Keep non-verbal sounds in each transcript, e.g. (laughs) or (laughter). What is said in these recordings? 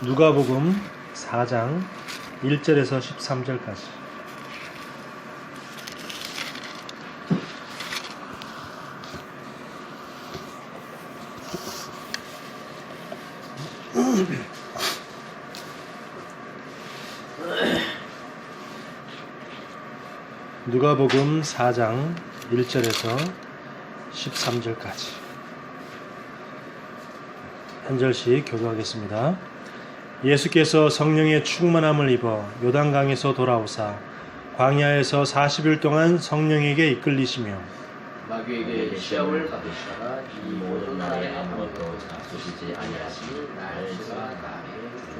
누가복음 4장 1절에서 13절까지. 누가복음 4장 1절에서 13절까지. 한 절씩 교도하겠습니다. 예수께서 성령의 충만함을 입어 요단강에서 돌아오사 광야에서 40일 동안 성령에게 이끌리시며 마귀에게 시험을 받으시다가 이 모든 날에 아무것도 잡수시지 아니하시니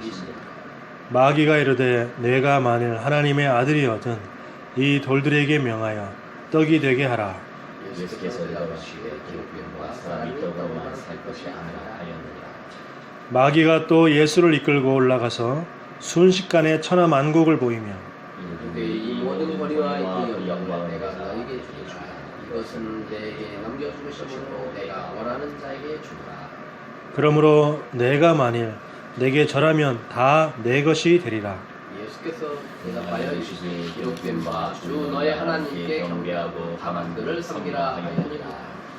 주시니 마귀가 이르되 내가 만일 하나님의 아들이거든 이 돌들에게 명하여 떡이 되게 하라. 예수께서 대답하시되 기록된 사람이 떡으로만 살 것이 아니라 하였느니라 마귀가 또 예수를 이끌고 올라가서 순식간에 천하 만국을 보이며 그러므로 내가 만일 내게 절하면 다 내 것이 되리라. 예수께서 대답하여 이르시되 기록된 바 주 너의 하나님께 경배하고 다만들을 섬기라 하였느니라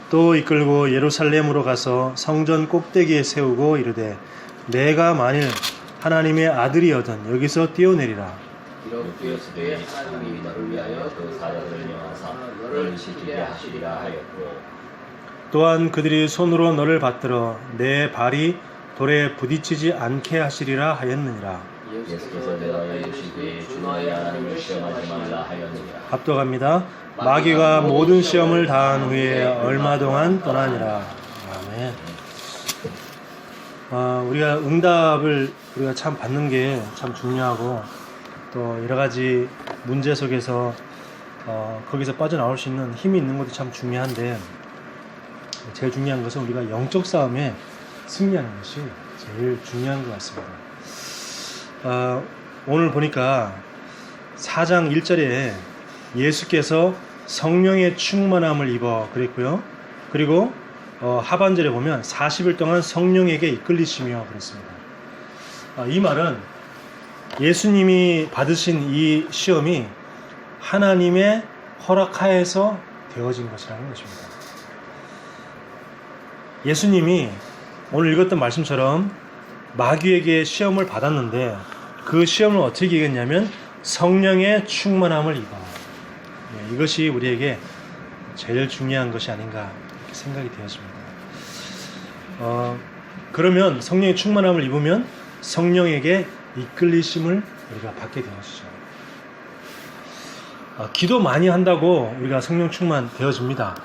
또 이끌고 예루살렘으로 가서 성전 꼭대기에 세우고 이르되 내가 만일 하나님의 아들이여든 여기서 뛰어내리라. 기록되었으되 하나님이 너를 위하여 그 사자들을 명하사 너를 지키게 하시리라 하였고. 또한 그들이 손으로 너를 받들어 내 발이 돌에 부딪히지 않게 하시리라 하였느니라 예수께서 대답하여 이르시되 주 너의 하나님을 시험하지 말라 하였느니라 합독합니다. 마귀가 모든 시험을 다한 후에 얼마 동안 떠나니라. 아멘. 아, 우리가 응답을 우리가 참 받는 게 참 중요하고 또 여러 가지 문제 속에서 어, 거기서 빠져나올 수 있는 힘이 있는 것도 참 중요한데 제일 중요한 것은 우리가 영적 싸움에 승리하는 것이 제일 중요한 것 같습니다. 아, 오늘 보니까 4장 1절에 예수께서 성령의 충만함을 입어 그랬고요. 그리고 어, 하반절에 보면 40일 동안 성령에게 이끌리시며 그랬습니다. 아, 이 말은 예수님이 받으신 이 시험이 하나님의 허락하에서 되어진 것이라는 것입니다. 예수님이 오늘 읽었던 말씀처럼 마귀에게 시험을 받았는데 그 시험을 어떻게 이겼냐면 성령의 충만함을 입어. 예, 이것이 우리에게 제일 중요한 것이 아닌가 생각이 되었습니다. 어, 그러면 성령의 충만함을 입으면 성령에게 이끌리심을 우리가 받게 되었죠. 어, 기도 많이 한다고 우리가 성령 충만 되어집니다.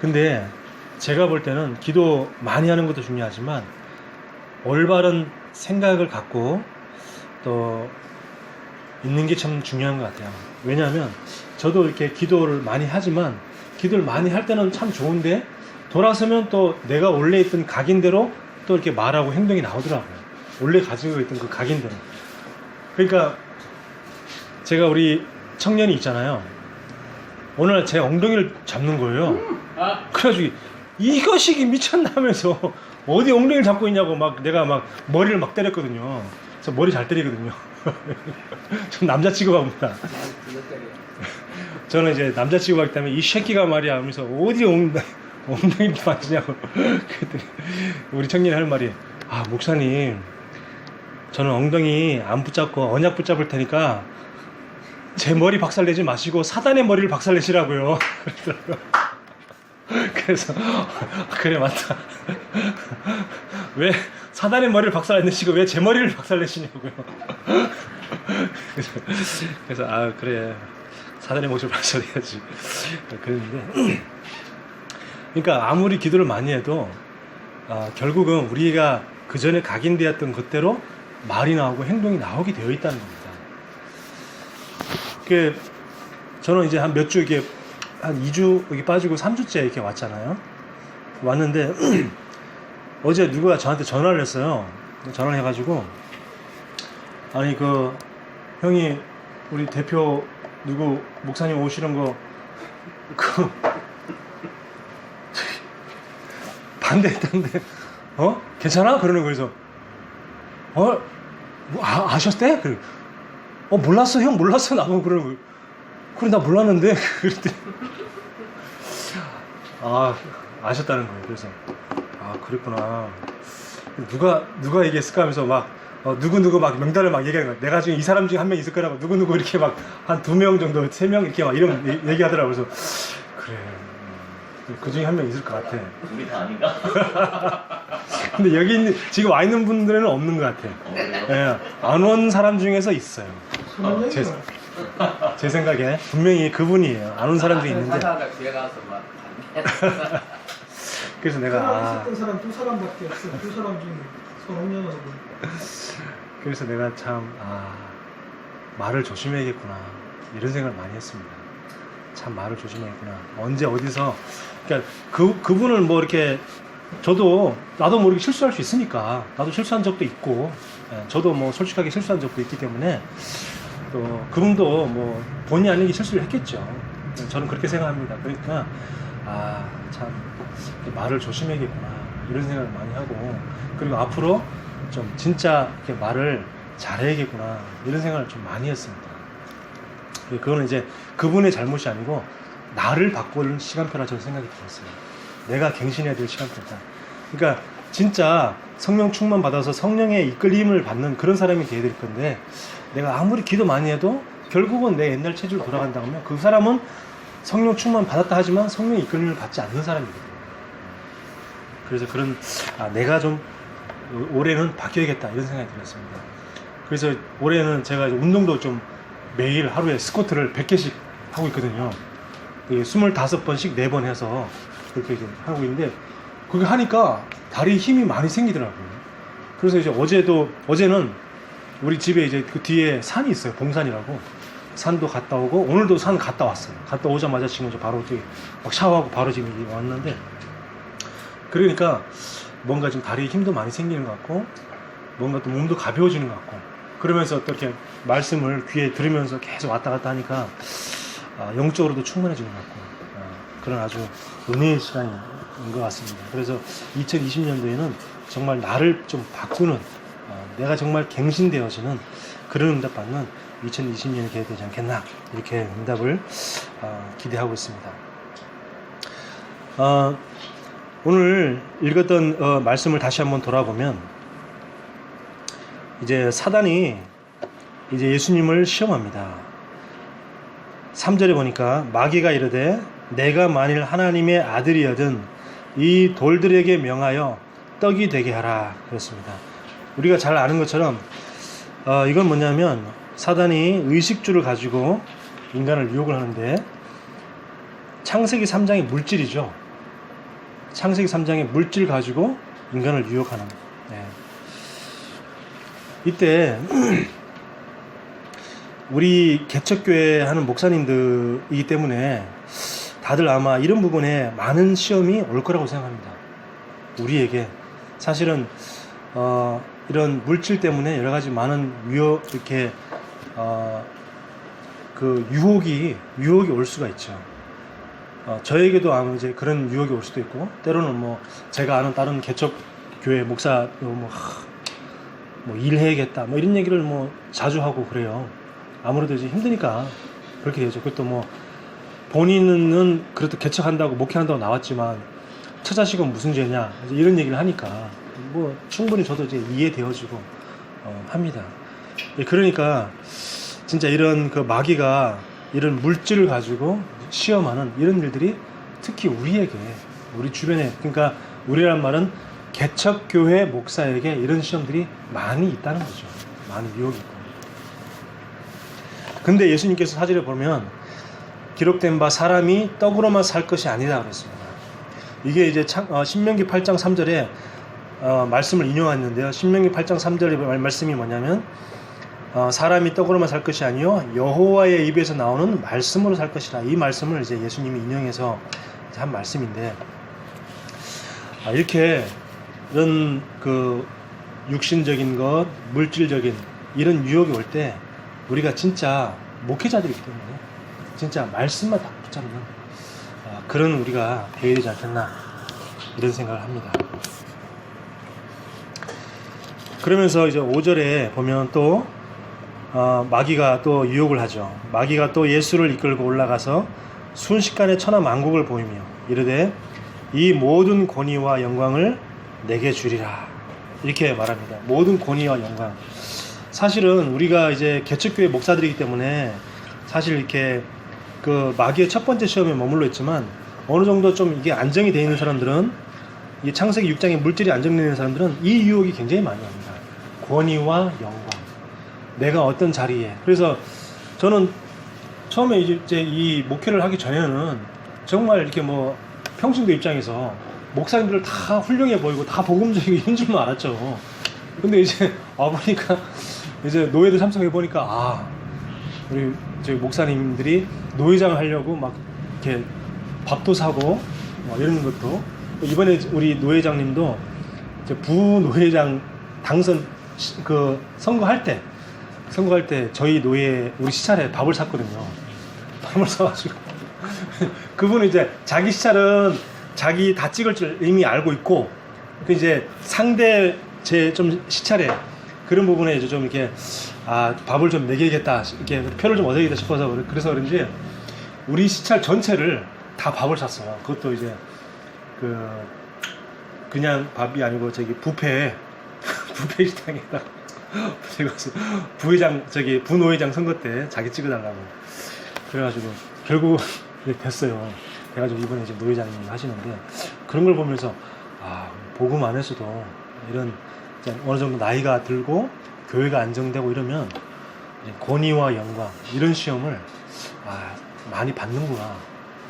근데 제가 볼 때는 기도 많이 하는 것도 중요하지만 올바른 생각을 갖고 또 있는 게 참 중요한 것 같아요. 왜냐하면 저도 이렇게 기도를 많이 하지만 기도를 많이 할 때는 참 좋은데 돌아서면 또 내가 원래 있던 각인대로 또 이렇게 말하고 행동이 나오더라고요. 원래 가지고 있던 그 각인대로. 그러니까 제가 우리 청년이 있잖아요. 오늘 제 엉덩이를 잡는 거예요. 그래가지고 이것이 미쳤나면서 어디 엉덩이를 잡고 있냐고 막 내가 막 머리를 막 때렸거든요. 저 머리 잘 때리거든요. (laughs) 전 남자 취급합니다. 저는 이제 남자 취급하기 때문에 이 새끼가 말이야 하면서 어디 엉덩이, 엉덩이를 맞으냐고. (laughs) 그랬더니 우리 청년이 할 말이 아 목사님 저는 엉덩이 안 붙잡고 언약 붙잡을 테니까 제 머리 박살내지 마시고 사단의 머리를 박살내시라고요. (laughs) 그 (laughs) 래서 그래 맞다. 왜 사단의 머리를 박살내시고 왜 제 머리를 박살내시냐고요. (laughs) 그래서, 아 그래 사단의 목소리 박살내야지. 그랬는데 그러니까 아무리 기도를 많이 해도 아, 결국은 우리가 그 전에 각인되었던 그대로 말이 나오고 행동이 나오게 되어 있다는 겁니다. 그 저는 이제 한 몇 주 이게 한 2주 여기 빠지고 3주째 이렇게 왔잖아요. 왔는데 (clears throat) 어제 누가 저한테 전화를 했어요. 전화를 해가지고 아니 그 형이 우리 대표 누구 목사님 오시는 거 그 (laughs) 반대했다는데 어 괜찮아 그러는 거에서 어 뭐, 아, 아셨대? 그래. 어 몰랐어 형 몰랐어 나도 그러는 거예요. 그래 나 몰랐는데 (laughs) 그랬더니 아 아셨다는 거예요. 그래서 아 그랬구나. 누가 누가 얘기했을까 하면서 막 어, 누구 누구 막 명단을 막 얘기하는 거야. 내가 지금 이 사람 중에 한 명 있을 거라고 누구 누구 이렇게 막 한 두 명 정도 세 명 이렇게 막 이런 얘- 얘기하더라고. 그래서 그래 음, 그 중에 한 명 있을 것 같아. 우리 다 아닌가? (laughs) 근데 여기 있는, 지금 와 있는 분들은 없는 것 같아. 어? 예, 안 온 사람 중에서 있어요. 제, 제 생각에 분명히 그분이에요. 안 온 사람도 있는데. 사다가 뒤에 가서 막. (laughs) 그래서 내가 아, 있었던 사람 두 사람밖에 없어. 두 사람 중에 손흥민하고 그래서 내가 참 아, 말을 조심해야겠구나 이런 생각을 많이 했습니다. 참 말을 조심해야겠구나. 언제 어디서 그러니까 그 그분을 뭐 이렇게 저도 나도 모르게 실수할 수 있으니까 나도 실수한 적도 있고 예, 저도 뭐 솔직하게 실수한 적도 있기 때문에 또 그분도 뭐 본의 아니게 실수를 했겠죠. 예, 저는 그렇게 생각합니다. 그러니까 아 참 말을 조심해야겠구나 이런 생각을 많이 하고 그리고 앞으로 좀 진짜 이렇게 말을 잘해야겠구나 이런 생각을 좀 많이 했습니다. 예, 그거는 이제 그분의 잘못이 아니고 나를 바꾸는 시간표라 저는 생각이 들었어요. 내가 갱신해야 될 시간표다. 그러니까 진짜 성령 충만 받아서 성령의 이끌림을 받는 그런 사람이 돼야 될 건데 내가 아무리 기도 많이 해도 결국은 내 옛날 체질로 돌아간다 하면 그 사람은 성령 충만 받았다 하지만 성령 이끌림을 받지 않는 사람이거든요. 그래서 그런 아, 내가 좀 올해는 바뀌어야겠다 이런 생각이 들었습니다. 그래서 올해는 제가 운동도 좀 매일 하루에 스쿼트를 100개씩 하고 있거든요. 그게 25번씩 4번 해서 그렇게 하고 있는데 그게 하니까 다리 힘이 많이 생기더라고요. 그래서 이제 어제도 어제는 우리 집에 이제 그 뒤에 산이 있어요. 봉산이라고. 산도 갔다 오고 오늘도 산 갔다 왔어요. 갔다 오자마자 지금 이제 바로 저기 막 샤워하고 바로 지금 왔는데 그러니까 뭔가 좀 다리에 힘도 많이 생기는 것 같고 뭔가 또 몸도 가벼워지는 것 같고 그러면서 또 이렇게 말씀을 귀에 들으면서 계속 왔다 갔다 하니까 아, 영적으로도 충만해지는 것 같고 아, 그런 아주 은혜의 시간인 것 같습니다. 그래서 2020년도에는 정말 나를 좀 바꾸는 어, 내가 정말 갱신되어지는 그런 응답 받는 2020년이 되지 않겠나 이렇게 응답을 어, 기대하고 있습니다. 어, 오늘 읽었던 어, 말씀을 다시 한번 돌아보면 이제 사단이 이제 예수님을 시험합니다. 3절에 보니까 마귀가 이르되 내가 만일 하나님의 아들이여든 이 돌들에게 명하여 떡이 되게 하라 그랬습니다. 우리가 잘 아는 것처럼 어, 이건 뭐냐면 사단이 의식주를 가지고 인간을 유혹을 하는데 창세기 3장의 물질이죠. 창세기 3장의 물질 가지고 인간을 유혹하는. 네. 이때 (clears throat) 우리 개척교회 하는 목사님들이기 때문에 다들 아마 이런 부분에 많은 시험이 올 거라고 생각합니다. 우리에게 사실은 어, 이런 물질 때문에 여러 가지 많은 유혹 이렇게 어, 그 유혹이 유혹이 올 수가 있죠. 어, 저에게도 아마 이제 그런 유혹이 올 수도 있고 때로는 뭐 제가 아는 다른 개척 교회 목사 뭐, 하, 뭐 일해야겠다 뭐 이런 얘기를 뭐 자주 하고 그래요. 아무래도 이제 힘드니까 그렇게 되죠. 그것도 뭐 본인은 그래도 개척한다고 목회한다고 나왔지만 처자식은 무슨 죄냐 이런 얘기를 하니까 뭐 충분히 저도 이제 이해되어지고 어, 합니다. 예, 그러니까 진짜 이런 그 마귀가 이런 물질을 가지고 시험하는 이런 일들이 특히 우리에게 우리 주변에 그러니까 우리란 말은 개척 교회 목사에게 이런 시험들이 많이 있다는 거죠. 많이 유혹이 있고. 근데 예수님께서 사절에 보면 기록된 바 사람이 떡으로만 살 것이 아니다 그랬습니다. 이게 이제 창- 어, 신명기 8장 3절에 어, 말씀을 인용했는데요. 신명기 8장 3절의 말- 말씀이 뭐냐면 어, 사람이 떡으로만 살 것이 아니요 여호와의 입에서 나오는 말씀으로 살 것이라 이 말씀을 이제 예수님이 인용해서 한 말씀인데 아, 이렇게 이런 그 육신적인 것 물질적인 이런 유혹이 올 때 우리가 진짜 목회자들이기 때문에 진짜 말씀만 딱 붙잡는 아, 그런 우리가 되어야 되지 않겠나 이런 생각을 합니다. 그러면서 이제 5절에 보면 또 어, 마귀가 또 유혹을 하죠. 마귀가 또 예수를 이끌고 올라가서 순식간에 천하 만국을 보이며 이르되 이 모든 권위와 영광을 내게 주리라 이렇게 말합니다. 모든 권위와 영광. 사실은 우리가 이제 개척교회 목사들이기 때문에 사실 이렇게 그 마귀의 첫 번째 시험에 머물러 있지만 어느 정도 좀 이게 안정이 되어 있는 사람들은 이 창세기 6장에 물질이 안정되어 있는 사람들은 이 유혹이 굉장히 많이 옵니다. 권위와 영광. 내가 어떤 자리에. 그래서 저는 처음에 이제 이 목회를 하기 전에는 정말 이렇게 뭐 평신도 입장에서 목사님들 다 훌륭해 보이고 다 이런 줄만 알았죠. 근데 이제 와보니까 이제 노예들 참석해 보니까 아 우리 저희 목사님들이 노회장을 하려고 막 이렇게 밥도 사고 뭐 이런 것도 이번에 우리 노회장님도 이제 부노회장 당선 시- 그 선거할 때 선거할 때 저희 노예 우리 시찰에 밥을 샀거든요. 밥을 사가지고 (laughs) 그분은 이제 자기 시찰은 자기 다 찍을 줄 이미 알고 있고 그 이제 상대 제 좀 시찰에 그런 부분에 이제 좀 이렇게 아 밥을 좀 먹여야겠다 이렇게 표를 좀 얻어야겠다 싶어서 그래- 그래서 그런지 우리 시찰 전체를 다 밥을 샀어요. 그것도 이제 그 그냥 밥이 아니고 저기 부페 (laughs) 부페 식당에다 (laughs) 제가 부회장 저기 부노회장 선거 때 자기 찍어달라고 그래가지고 결국 됐어요. 그래가지고 이번에 이제 노회장님 하시는데 그런 걸 보면서 아 복음 안에서도 이런 어느 정도 나이가 들고 교회가 안정되고 이러면 권위와 영광 이런 시험을 아 많이 받는구나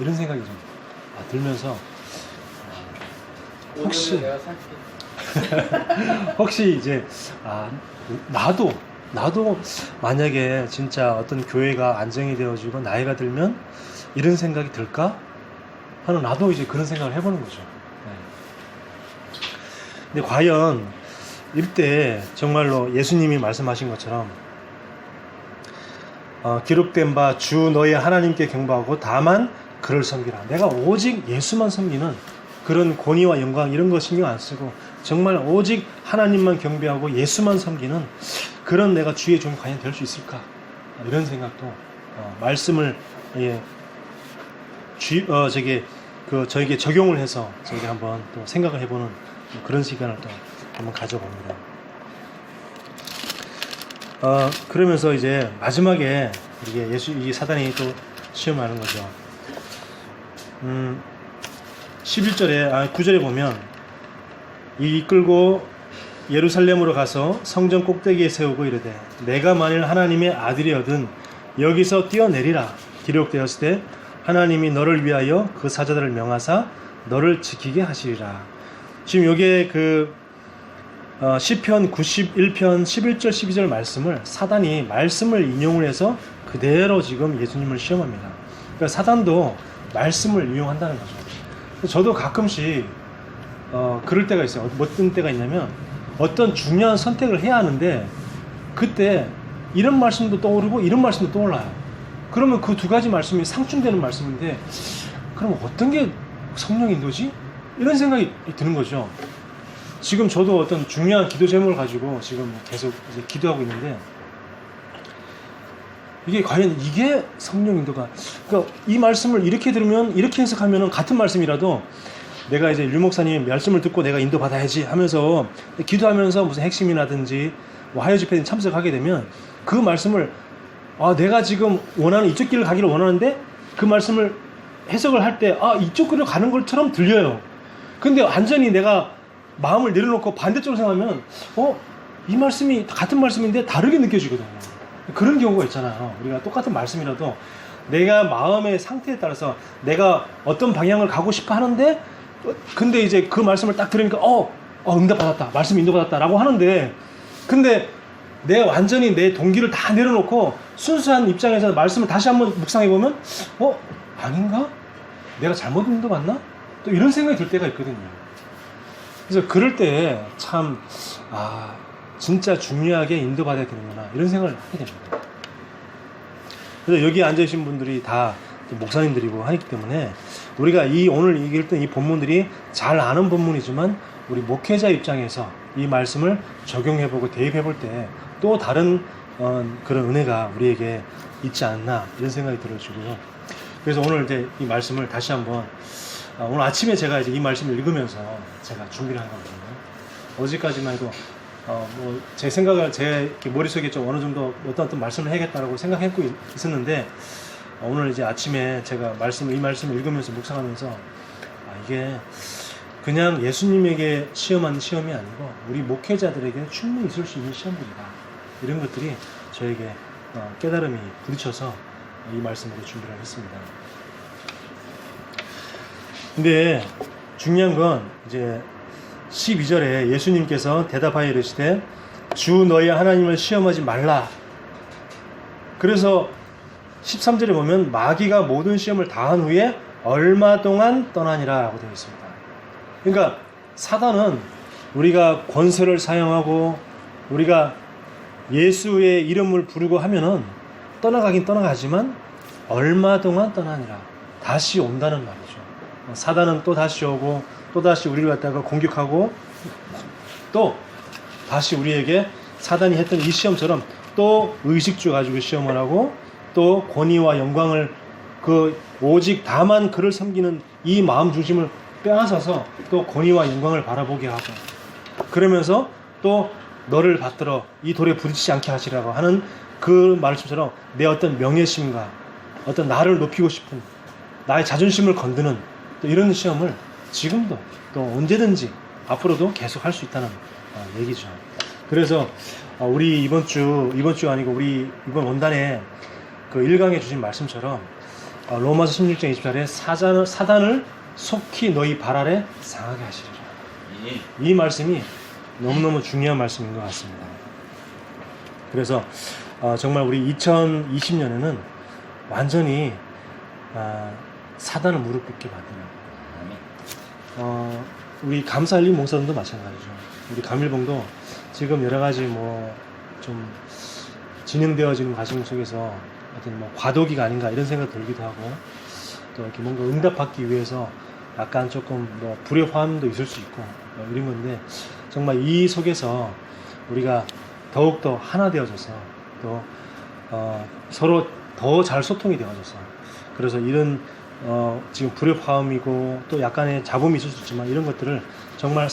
이런 생각이 좀 아, 들면서 아, 혹시. (laughs) 혹시 이제 아 나도 나도 만약에 진짜 어떤 교회가 안정이 되어지고 나이가 들면 이런 생각이 들까 하는 나도 이제 그런 생각을 해보는 거죠. 네. 근데 과연 이때 정말로 예수님이 말씀하신 것처럼 어, 기록된 바 주 너의 하나님께 경배하고 다만 그를 섬기라. 내가 오직 예수만 섬기는 그런 권위와 영광 이런 거 신경 안 쓰고 정말 오직 하나님만 경배하고 예수만 섬기는 그런 내가 주의 종이 과연 될 수 있을까 이런 생각도 어, 말씀을 예, 주, 어, 저기 그 저에게 적용을 해서 저에게 한번 또 생각을 해보는 그런 시간을 또 한번 가져봅니다. 어, 그러면서 이제 마지막에 이게 예수 이 사단이 또 시험하는 거죠. 음, 11절에 아 9절에 보면 이 이끌고 예루살렘으로 가서 성전 꼭대기에 세우고 이르되 내가 만일 하나님의 아들이어든 여기서 뛰어내리라 기록되었을 때 하나님이 너를 위하여 그 사자들을 명하사 너를 지키게 하시리라. 지금 여기에 그 어, 시편 91편 11절 12절 말씀을 사단이 말씀을 인용을 해서 그대로 지금 예수님을 시험합니다. 그러니까 사단도 말씀을 이용한다는 거죠. 저도 가끔씩 어, 그럴 때가 있어요. 어떤 때가 있냐면 어떤 중요한 선택을 해야 하는데 그때 이런 말씀도 떠오르고 이런 말씀도 떠올라요. 그러면 그 두 가지 말씀이 상충되는 말씀인데 그럼 어떤 게 성령 인도지? 이런 생각이 드는 거죠. 지금 저도 어떤 중요한 기도 제목을 가지고 지금 계속 이제 기도하고 있는데 이게 과연 이게 성령 인도가 그러니까 이 말씀을 이렇게 들으면 이렇게 해석하면은 같은 말씀이라도 내가 이제 유 목사님 말씀을 듣고 내가 인도 받아야지 하면서 기도하면서 무슨 핵심이라든지 뭐 하여 집회에 참석하게 되면 그 말씀을 아 내가 지금 원하는 이쪽 길을 가기를 원하는데 그 말씀을 해석을 할 때 아 이쪽 길을 가는 것처럼 들려요. 근데 완전히 내가 마음을 내려놓고 반대쪽으로 생각하면 어 이 말씀이 같은 말씀인데 다르게 느껴지거든요. 그런 경우가 있잖아요. 우리가 똑같은 말씀이라도 내가 마음의 상태에 따라서 내가 어떤 방향을 가고 싶어 하는데 어, 근데 이제 그 말씀을 딱 들으니까 어, 어 응답 받았다. 말씀 인도 받았다라고 하는데 근데 내 완전히 내 동기를 다 내려놓고 순수한 입장에서 말씀을 다시 한번 묵상해 보면 어 아닌가? 내가 잘못 인도 받나? 또 이런 생각이 들 때가 있거든요. 그래서 그럴 때 참, 아, 진짜 중요하게 인도받아야 되는구나. 이런 생각을 하게 됩니다. 그래서 여기 앉아계신 분들이 다 목사님들이고 하기 때문에 우리가 이 오늘 읽었던 이 본문들이 잘 아는 본문이지만 우리 목회자 입장에서 이 말씀을 적용해보고 대입해볼 때 또 다른 어, 그런 은혜가 우리에게 있지 않나 이런 생각이 들어지고요. 그래서 오늘 이제 이 말씀을 다시 한번 아, 오늘 아침에 제가 이제 이 말씀을 읽으면서 제가 준비를 한 거거든요. 어제까지만 해도 어, 뭐 제 생각을 제 머릿속에 좀 어느 정도 어떤 어떤 말씀을 해야겠다라고 생각하고 있- 있었는데 어, 오늘 이제 아침에 제가 말씀 이 말씀을 읽으면서 묵상하면서 아, 이게 그냥 예수님에게 시험하는 시험이 아니고 우리 목회자들에게 충분히 있을 수 있는 시험들이다. 이런 것들이 저에게 어, 깨달음이 부딪혀서 이 말씀으로 준비를 했습니다. 근데 중요한 건 이제 12절에 예수님께서 대답하여 이르시되 주 너희 하나님을 시험하지 말라. 그래서 13절에 보면 마귀가 모든 시험을 다한 후에 얼마 동안 떠나니라라고 되어 있습니다. 그러니까 사단은 우리가 권세를 사용하고 우리가 예수의 이름을 부르고 하면은 떠나가긴 떠나가지만 얼마 동안 떠나니라 다시 온다는 말이죠. 사단은 또 다시 오고 또 다시 우리를 갖다가 공격하고 또 다시 우리에게 사단이 했던 이 시험처럼 또 의식주 가지고 시험을 하고 또 권위와 영광을 그 오직 다만 그를 섬기는 이 마음 중심을 빼앗아서 또 권위와 영광을 바라보게 하고 그러면서 또 너를 받들어 이 돌에 부딪히지 않게 하시라고 하는 그 말씀처럼 내 어떤 명예심과 어떤 나를 높이고 싶은 나의 자존심을 건드는 또 이런 시험을 지금도 또 언제든지 앞으로도 계속 할 수 있다는 어, 얘기죠. 그래서 어, 우리 이번 주 이번 주 아니고 우리 이번 원단에 그 1강에 주신 말씀처럼 어, 로마서 16장 20절에 사단을, 사단을 속히 너희 발 아래 상하게 하시리라. 예. 이 말씀이 너무너무 중요한 말씀인 것 같습니다. 그래서 어, 정말 우리 2020년에는 완전히 아, 사단을 무릎 꿇게 만드는. 어, 우리 감사일리 목사님도 마찬가지죠. 우리 감일봉도 지금 여러 가지 뭐 좀 진행되어지는 과정 속에서 어떤 뭐 과도기가 아닌가 이런 생각 들기도 하고 또 이렇게 뭔가 응답받기 위해서 약간 조금 뭐 불협화음도 있을 수 있고 뭐 이런 건데 정말 이 속에서 우리가 더욱더 하나 되어져서 또 어, 서로 더 잘 소통이 되어져서 그래서 이런 어, 지금 불협화음이고 또 약간의 잡음이 있을 수 있지만 이런 것들을 정말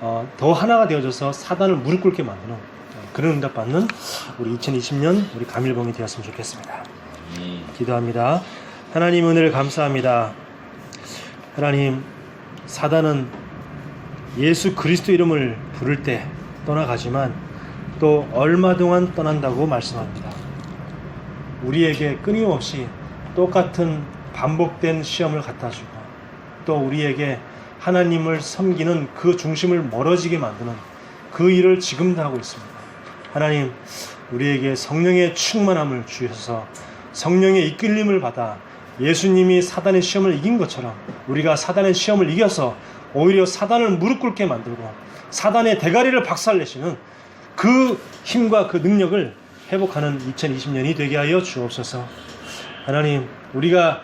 어, 더 하나가 되어져서 사단을 무릎 꿇게 만드는 어, 그런 응답 받는 우리 2020년 우리 감일봉이 되었으면 좋겠습니다. 예. 기도합니다. 하나님 은혜를 감사합니다. 하나님 사단은 예수 그리스도 이름을 부를 때 떠나가지만 또 얼마 동안 떠난다고 말씀합니다. 우리에게 끊임없이 똑같은 반복된 시험을 갖다 주고 또 우리에게 하나님을 섬기는 그 중심을 멀어지게 만드는 그 일을 지금도 하고 있습니다. 하나님, 우리에게 성령의 충만함을 주셔서 성령의 이끌림을 받아 예수님이 사단의 시험을 이긴 것처럼 우리가 사단의 시험을 이겨서 오히려 사단을 무릎 꿇게 만들고 사단의 대가리를 박살내시는 그 힘과 그 능력을 회복하는 2020년이 되게 하여 주옵소서. 하나님, 우리가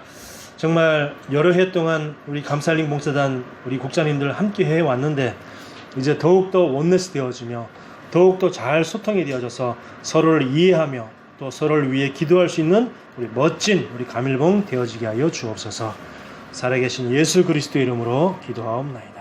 정말 여러 해 동안 우리 감살링 봉사단 우리 국장님들 함께 해 왔는데 이제 더욱더 원네스 되어지며 더욱더 잘 소통이 되어져서 서로를 이해하며 또 서로를 위해 기도할 수 있는 우리 멋진 우리 감일봉 되어지게 하여 주옵소서. 살아계신 예수 그리스도 이름으로 기도하옵나이다.